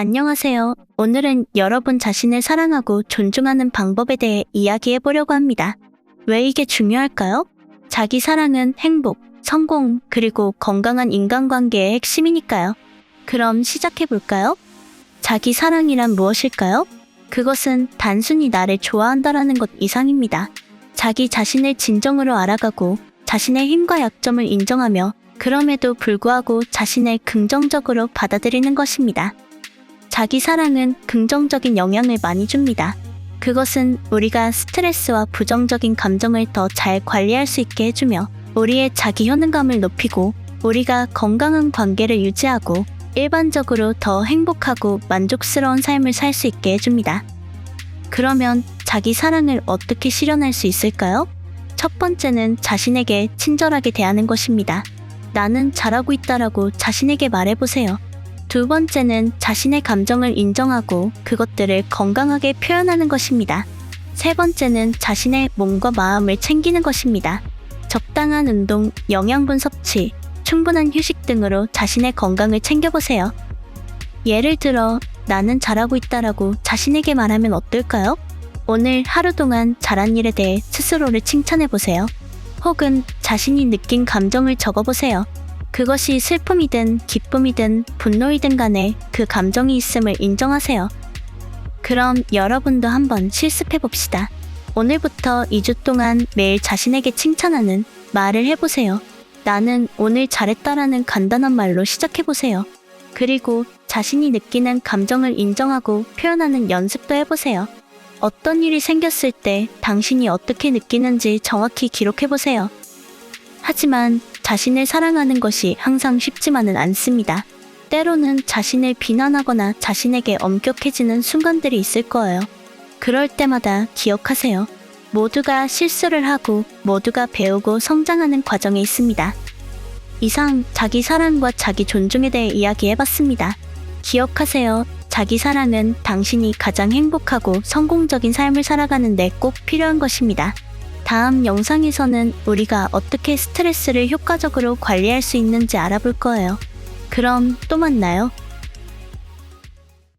안녕하세요. 오늘은 여러분 자신을 사랑하고 존중하는 방법에 대해 이야기해 보려고 합니다. 왜 이게 중요할까요? 자기 사랑은 행복, 성공, 그리고 건강한 인간관계의 핵심이니까요. 그럼 시작해 볼까요? 자기 사랑이란 무엇일까요? 그것은 단순히 나를 좋아한다라는 것 이상입니다. 자기 자신을 진정으로 알아가고 자신의 힘과 약점을 인정하며 그럼에도 불구하고 자신을 긍정적으로 받아들이는 것입니다. 자기 사랑은 긍정적인 영향을 많이 줍니다. 그것은 우리가 스트레스와 부정적인 감정을 더 잘 관리할 수 있게 해주며 우리의 자기 효능감을 높이고 우리가 건강한 관계를 유지하고 일반적으로 더 행복하고 만족스러운 삶을 살 수 있게 해줍니다. 그러면 자기 사랑을 어떻게 실현할 수 있을까요? 첫 번째는 자신에게 친절하게 대하는 것입니다. 나는 잘하고 있다라고 자신에게 말해보세요. 두 번째는 자신의 감정을 인정하고 그것들을 건강하게 표현하는 것입니다. 세 번째는 자신의 몸과 마음을 챙기는 것입니다. 적당한 운동, 영양분 섭취, 충분한 휴식 등으로 자신의 건강을 챙겨보세요. 예를 들어, 나는 잘하고 있다라고 자신에게 말하면 어떨까요? 오늘 하루 동안 잘한 일에 대해 스스로를 칭찬해보세요. 혹은 자신이 느낀 감정을 적어보세요. 그것이 슬픔이든 기쁨이든 분노이든 간에 그 감정이 있음을 인정하세요. 그럼 여러분도 한번 실습해 봅시다. 오늘부터 2주 동안 매일 자신에게 칭찬하는 말을 해보세요. 나는 오늘 잘했다라는 간단한 말로 시작해 보세요. 그리고 자신이 느끼는 감정을 인정하고 표현하는 연습도 해보세요. 어떤 일이 생겼을 때 당신이 어떻게 느끼는지 정확히 기록해 보세요. 하지만 자신을 사랑하는 것이 항상 쉽지만은 않습니다. 때로는 자신을 비난하거나 자신에게 엄격해지는 순간들이 있을 거예요. 그럴 때마다 기억하세요. 모두가 실수를 하고 모두가 배우고 성장하는 과정에 있습니다. 이상 자기 사랑과 자기 존중에 대해 이야기해봤습니다. 기억하세요. 자기 사랑은 당신이 가장 행복하고 성공적인 삶을 살아가는데 꼭 필요한 것입니다. 다음 영상에서는 우리가 어떻게 스트레스를 효과적으로 관리할 수 있는지 알아볼 거예요. 그럼 또 만나요.